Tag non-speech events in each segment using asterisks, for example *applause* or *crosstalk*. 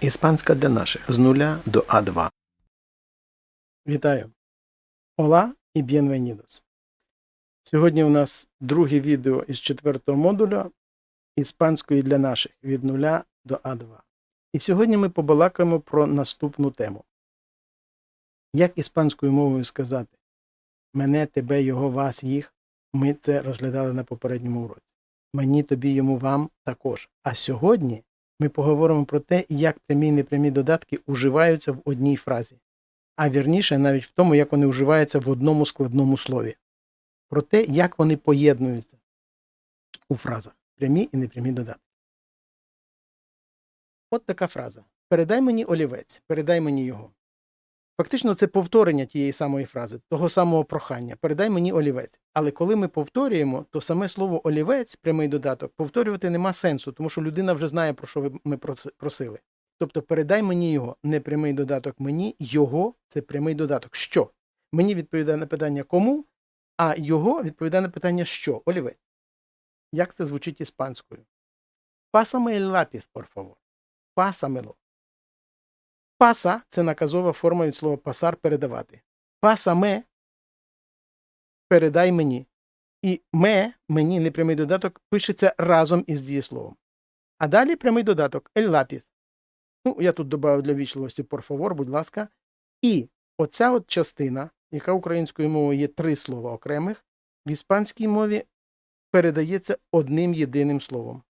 Іспанська для наших з нуля до А2. Вітаю. Ола і bienvenidos. Сьогодні у нас друге відео із четвертого модуля іспанської для наших від нуля до А2. І сьогодні ми побалакаємо про наступну тему. Як іспанською мовою сказати мене, тебе, його, вас, їх. Ми це розглядали на попередньому уроці. Мені, тобі, йому, вам також. А сьогодні ми поговоримо про те, як прямі і непрямі додатки уживаються в одній фразі, а вірніше навіть в тому, як вони уживаються в одному складному слові, про те, як вони поєднуються у фразах прямі і непрямі додатки. От така фраза. Передай мені олівець, передай мені його. Фактично, це повторення тієї самої фрази, того самого прохання. Передай мені олівець. Але коли ми повторюємо, то саме слово олівець, прямий додаток, повторювати нема сенсу, тому що людина вже знає, про що ми просили. Тобто, передай мені його, не прямий додаток мені, його це прямий додаток. Що? Мені відповідає на питання кому, а його відповідає на питання що? Олівець. Як це звучить іспанською? Pásame el lápiz, por favor. Pásamelo. Паса це наказова форма від слова пасар передавати. Пасаме передай мені. І ме мені непрямий додаток пишеться разом із дієсловом. А далі прямий додаток ель лапіс. Ну, я тут додав для вічливості favor, будь ласка. І оця от частина, яка українською мовою є три слова окремих, в іспанській мові передається одним єдиним словом.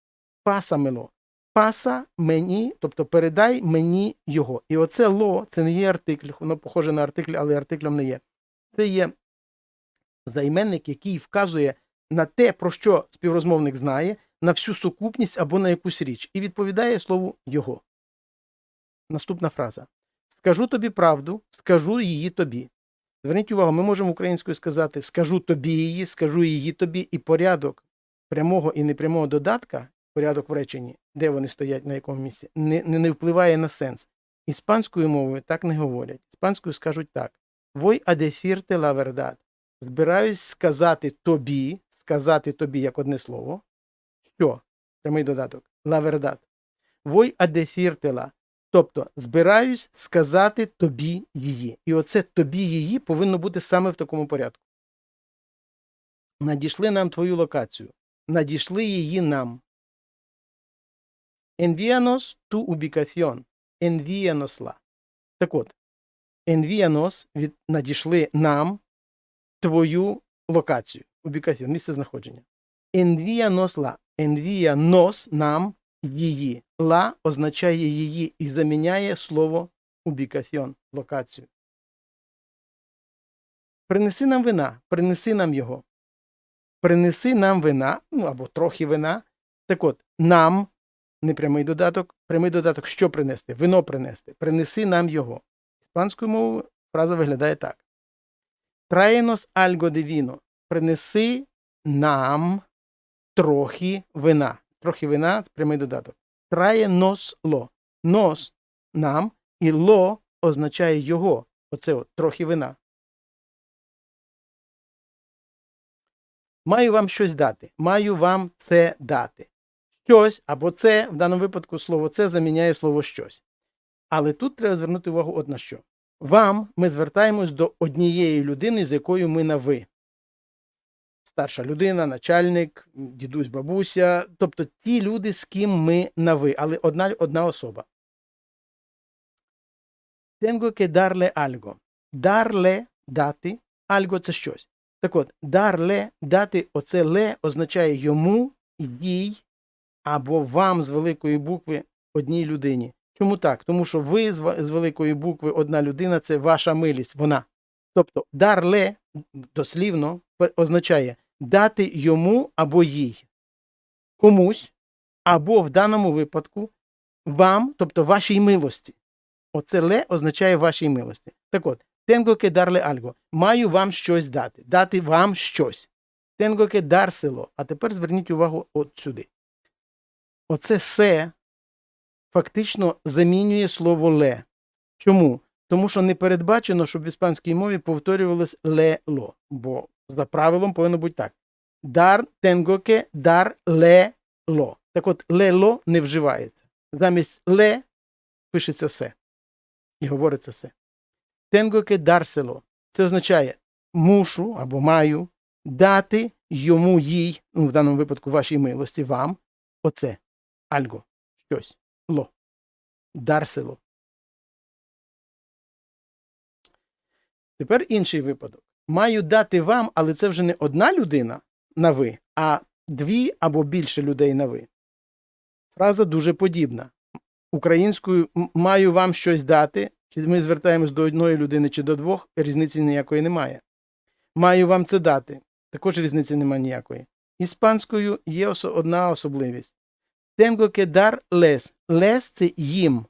Пасамело паса мені, тобто передай мені його. І оце ло, це не є артикль, воно похоже на артикль, але артиклем не є. Це є займенник, який вказує на те, про що співрозмовник знає, на всю сукупність або на якусь річ, і відповідає слову його. Наступна фраза. Скажу тобі правду, скажу її тобі. Зверніть увагу, ми можемо українською сказати скажу тобі її, скажу її тобі, і порядок прямого і непрямого додатка порядок в реченні, де вони стоять, на якому місці, не, не, не впливає на сенс. Іспанською мовою так не говорять. Іспанською скажуть так: a decirte la verdad. Збираюсь сказати тобі, сказати тобі як одне слово. Що? Прямий додаток. Voy a decírtela. Тобто, збираюсь сказати тобі її. І оце тобі її повинно бути саме в такому порядку. Надійшли нам твою локацію. Надійшли її нам. Envíanos tu ubicación. Envíanosla. Так от, envíanos від надійшли нам твою локацію. Убікаціон, місце знаходження. Envíanosla. Envíanos нам її. Ла означає її і заміняє слово убікаціон, локацію. Принеси нам вина, принеси нам його. Принеси нам вина, ну або трохи вина. Так от, нам непрямий додаток, прямий додаток, що принести? Вино принести. Принеси нам його. Іспанською мовою фраза виглядає так. Траєнос альго де віно. Принеси нам трохи вина. Трохи вина прямий додаток. Траєнос ло. Нос нам і ло означає його. Оце от, трохи вина. Маю вам щось дати. Маю вам це дати щось або це, в даному випадку слово це заміняє слово щось. Але тут треба звернути увагу от на що. Вам ми звертаємось до однієї людини, з якою ми на ви. Старша людина, начальник, дідусь, бабуся, тобто ті люди, з ким ми на ви, але одна, одна особа. Tengo que darle algo. Darle дати, algo це щось. Так от, darle дати, оце ле означає йому, їй або вам з великої букви одній людині. Чому так? Тому що ви з великої букви одна людина це ваша милість, вона. Тобто дарле дослівно означає дати йому або їй, комусь, або в даному випадку вам, тобто вашій милості. Оце ле означає вашій милості. Так от, que darle algo. Маю вам щось дати. Дати вам щось. Que dárselo. А тепер зверніть увагу от сюди. Оце се фактично замінює слово ле. Чому? Тому що не передбачено, щоб в іспанській мові повторювалось ле ло. Бо за правилом повинно бути так. Дар dar le lo. Так от ле ло не вживається. Замість ле пишеться се. І говориться се. Que dárselo. Це означає мушу або маю дати йому їй, ну в даному випадку вашій милості, вам, оце. Альго. Щось. Ло. Дарсело. Тепер інший випадок. Маю дати вам, але це вже не одна людина на ви, а дві або більше людей на ви. Фраза дуже подібна. Українською маю вам щось дати, чи ми звертаємось до одної людини чи до двох, різниці ніякої немає. Маю вам це дати. Також різниці немає ніякої. Іспанською є одна особливість. Que dar les. Les – це їм.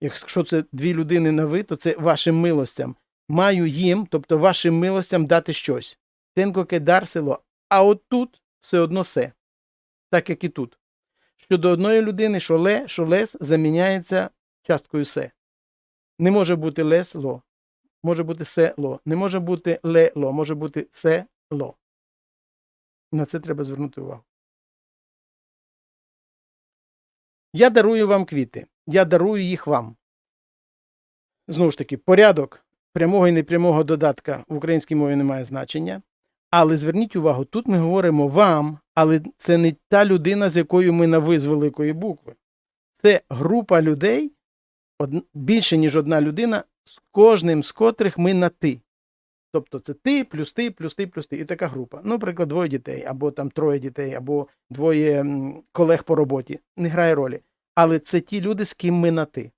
Якщо це дві людини на ви, то це вашим милостям. Маю їм, тобто вашим милостям дати щось. Tengo que dárselo. А от тут все одно се. Так як і тут. Щодо одної людини, що ле, що лес заміняється часткою се. Не може бути лес ло. Може бути се ло. Не може бути ле ло, може бути се ло. На це треба звернути увагу. Я дарую вам квіти. Я дарую їх вам. Знову ж таки, порядок прямого і непрямого додатка в українській мові не має значення. Але зверніть увагу, тут ми говоримо вам, але це не та людина, з якою ми на ви з великої букви. Це група людей, більше, ніж одна людина, з кожним з котрих ми на ти. Тобто це ти, плюс ти, плюс ти, плюс ти. І така група. Ну, наприклад, двоє дітей, або там троє дітей, або двоє колег по роботі. Не грає ролі. Але це ті люди, з ким ми на ти.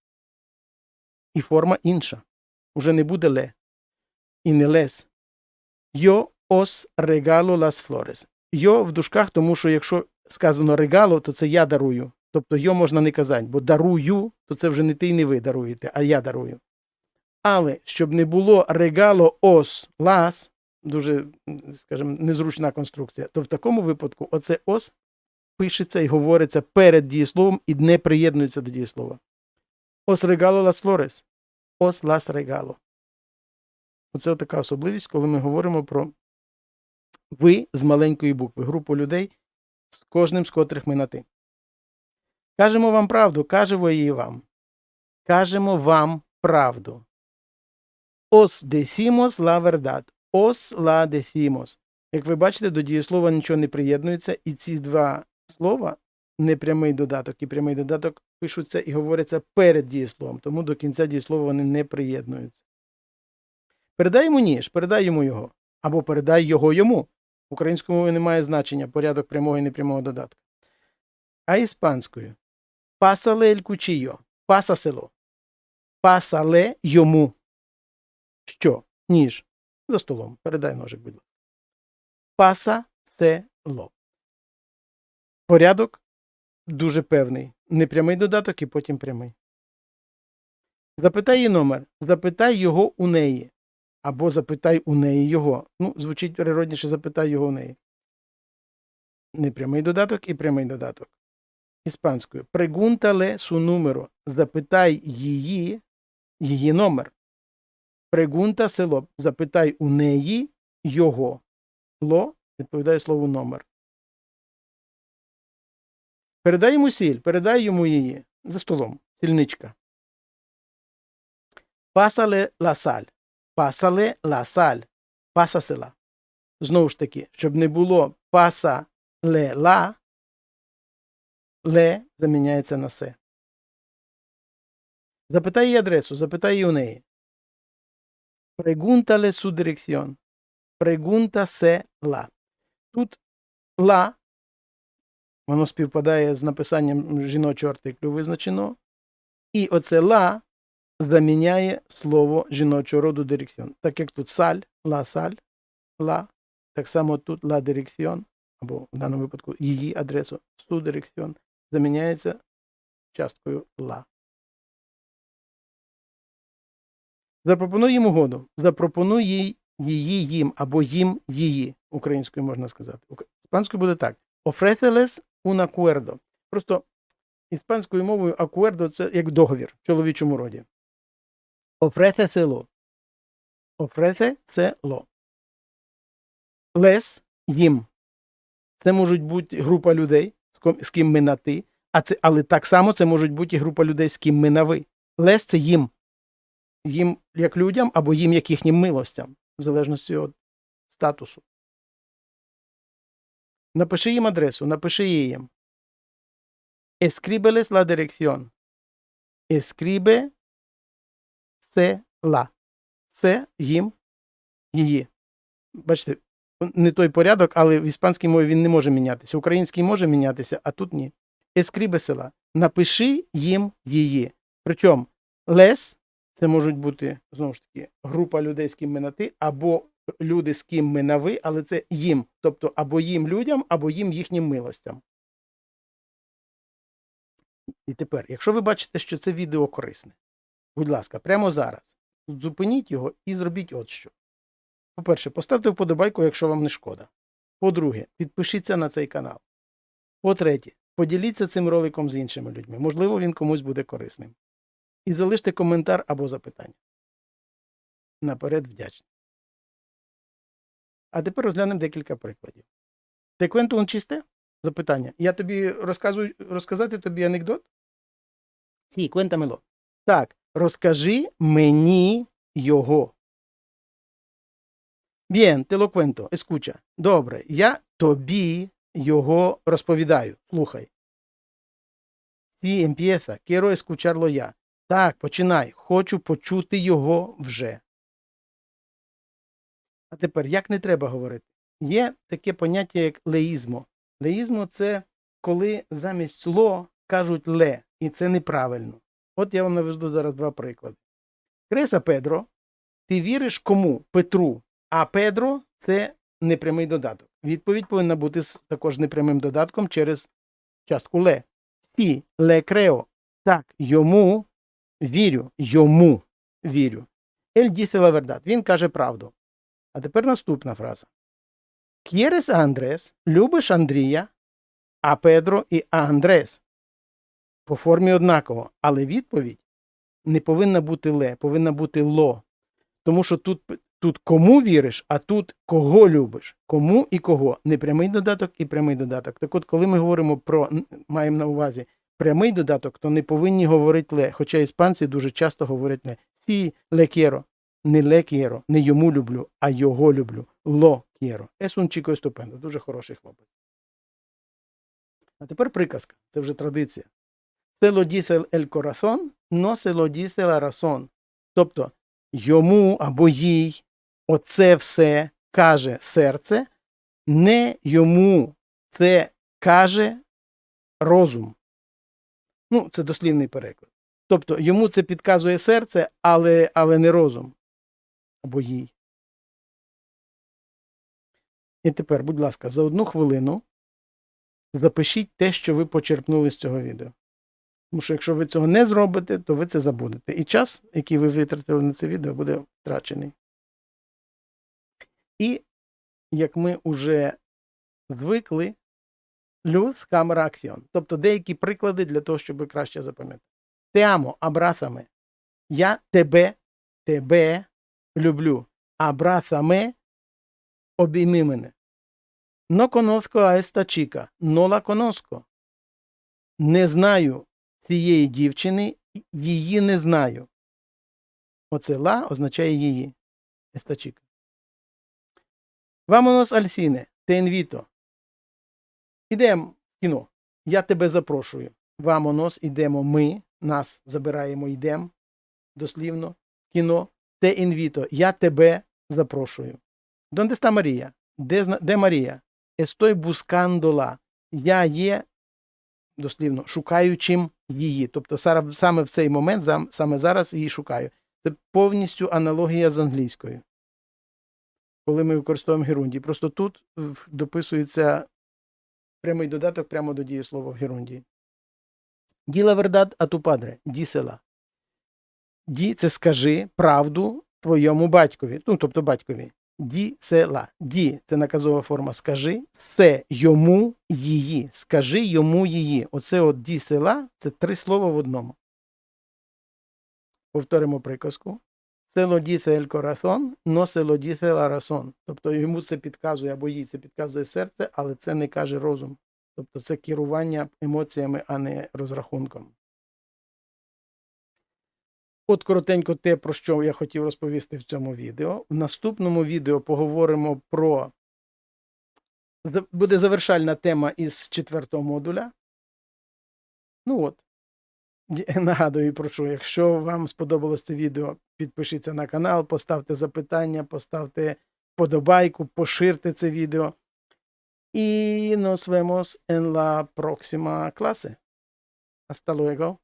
І форма інша. Уже не буде ле. І не лес. Yo os regalo las flores. Йо в дужках, тому що якщо сказано регало, то це я дарую. Тобто йо можна не казати, бо дарую, то це вже не ти і не ви даруєте, а я дарую. Але щоб не було регало ос лас, дуже, скажімо, незручна конструкція, то в такому випадку оце ос пишеться і говориться перед дієсловом і не приєднується до дієслова. Ос регало las flores. Ос лас регало. Оце така особливість, коли ми говоримо про ви з маленької букви, групу людей, з кожним з котрих ми на ти. Кажемо вам правду, кажемо її вам. Кажемо вам правду. Os decimos la verdad. Os la decimos. Як ви бачите, до дієслова нічого не приєднується, і ці два слова, непрямий додаток і прямий додаток, пишуться і говоряться перед дієсловом, тому до кінця дієслова вони не приєднуються. Передай йому ніж, передай йому його. Або передай його йому. В українському мові немає значення порядок прямого і непрямого додатка. А іспанською пасале ель кучійо, пасасело. Пасале йому. Що? Ніж. За столом. Передай ножик, будь ласка. Паса село. Порядок дуже певний. Непрямий додаток і потім прямий. Запитай її номер. Запитай його у неї. Або запитай у неї його. Ну, звучить природніше, запитай його у неї. Непрямий додаток і прямий додаток. Іспанською. Прегунтале су número. Запитай її, її номер. Прегунта село. Запитай у неї його. Ло відповідає слову номер. Передай йому сіль, передай йому її. За столом. Сільничка. Пасале ла саль. Пасале ла саль. Пасасела. Знову ж таки, щоб не було паса ле ла, ле заміняється на се. Запитай її адресу, запитай її у неї. Pregúntale su dirección. Pregunta la. Тут ла, воно співпадає з написанням жіночого артиклю визначено. І оце ла заміняє слово жіночого роду дирекціон. Так як тут саль, ла саль, ла, так само тут ла дирекціон, або в даному випадку її адресу су дирекціон заміняється часткою ла. Запропонуй їм угоду. Запропонуй її їм або їм її. Українською можна сказати. Іспанською буде так. Ofréceles un acuerdo. Просто іспанською мовою акуердо це як договір в чоловічому роді. Ofréceselo. Ofrece це ло. Лес їм. Це можуть бути група людей, з ким ми на ти, а це, але так само це можуть бути і група людей, з ким ми на ви. Лес це їм. Їм як людям або їм як їхнім милостям, в залежності від статусу. Напиши їм адресу, напиши її їм. Escríbeles la dirección. Escribe се ла. Це їм її. Бачите, не той порядок, але в іспанській мові він не може мінятися. Український може мінятися, а тут ні. Escribe села. Напиши їм її. Причому лес це можуть бути знову ж таки група людей, з ким ми на ти, або люди, з ким ми на ви, але це їм. Тобто або їм людям, або їм їхнім милостям. І тепер, якщо ви бачите, що це відео корисне, будь ласка, прямо зараз зупиніть його і зробіть от що. По-перше, поставте вподобайку, якщо вам не шкода. По-друге, підпишіться на цей канал. По-третє, поділіться цим роликом з іншими людьми. Можливо, він комусь буде корисним. І залиште коментар або запитання. Наперед вдячний. А тепер розглянемо декілька прикладів. Те un chiste? Запитання. Я тобі розказую, розказати тобі анекдот? Сі, cuéntamelo. Так, розкажи мені його. Bien, te lo cuento. Escucha. Добре, я тобі його розповідаю. Слухай. Sí, empieza. Quiero escucharlo ya. Так, починай. Хочу почути його вже. А тепер, як не треба говорити? Є таке поняття, як леїзмо. Леїзмо це коли замість ло кажуть ле, і це неправильно. От я вам наведу зараз два приклади. Креса Педро, ти віриш кому? Петру. А Педро це непрямий додаток. Відповідь повинна бути також непрямим додатком через частку ле. Сі, ле крео. Так, йому вірю, йому вірю. Ель dice la. Він каже правду. А тепер наступна фраза. A Андрес, любиш Андрія, а Педро і Андрес. По формі однаково, але відповідь не повинна бути ле, повинна бути ло. Тому що тут, тут кому віриш, а тут кого любиш. Кому і кого. Не прямий додаток і прямий додаток. Так от, коли ми говоримо про, маємо на увазі прямий додаток, то не повинні говорити ле. Хоча іспанці дуже часто говорять ле. Сі ле quiero. Не ле quiero, не йому люблю, а його люблю. Ло quiero. Es un chico estupendo. Дуже хороший хлопець. А тепер приказка. Це вже традиція. Se lo dice el corazón, no se lo dice la. Тобто йому або їй оце все каже серце, не йому це каже розум. Ну, це дослівний переклад. Тобто йому це підказує серце, але, але не розум. Або їй. І тепер, будь ласка, за одну хвилину запишіть те, що ви почерпнули з цього відео. Тому що якщо ви цього не зробите, то ви це забудете. І час, який ви витратили на це відео, буде втрачений. І як ми вже звикли, люз камера акціон. Тобто деякі приклади для того, щоб краще запам'ятати. Теамо, абрасами. Я тебе, тебе люблю. Абрасаме, обійми мене. Но a esta chica. No la. Не знаю цієї дівчини, її не знаю. Оце ла означає її. Esta chica. Vámonos al cine. Ідемо в кіно. Я тебе запрошую. Vámonos, ідемо ми. Нас забираємо, йдемо. Дослівно. Кіно. Те інвіто. Я тебе запрошую. Донde está Марія? Де, де Марія? Estoy buscándola. Я є, дослівно, шукаючим її. Тобто саме в цей момент, саме зараз її шукаю. Це повністю аналогія з англійською. Коли ми використовуємо герундії. Просто тут дописується прямий додаток прямо до дієслова в герундії. Діла вердат а ту падре, дісела. Ді це скажи правду твоєму батькові. Ну, тобто батькові. Ді села. Ді це наказова форма скажи. Се йому її. Скажи йому її. Оце от ді села це три слова в одному. Повторимо приказку. El corazón, no se lo dice la razón. Тобто йому це підказує або їй це підказує серце, але це не каже розум. Тобто це керування емоціями, а не розрахунком. От коротенько те, про що я хотів розповісти в цьому відео. В наступному відео поговоримо про. Буде завершальна тема із четвертого модуля. Ну от. *laughs* Нагадую про що, якщо вам сподобалось це відео, підпишіться на канал, поставте запитання, поставте подобайку, поширте це відео. І nos vemos en la próxima clase. Hasta luego.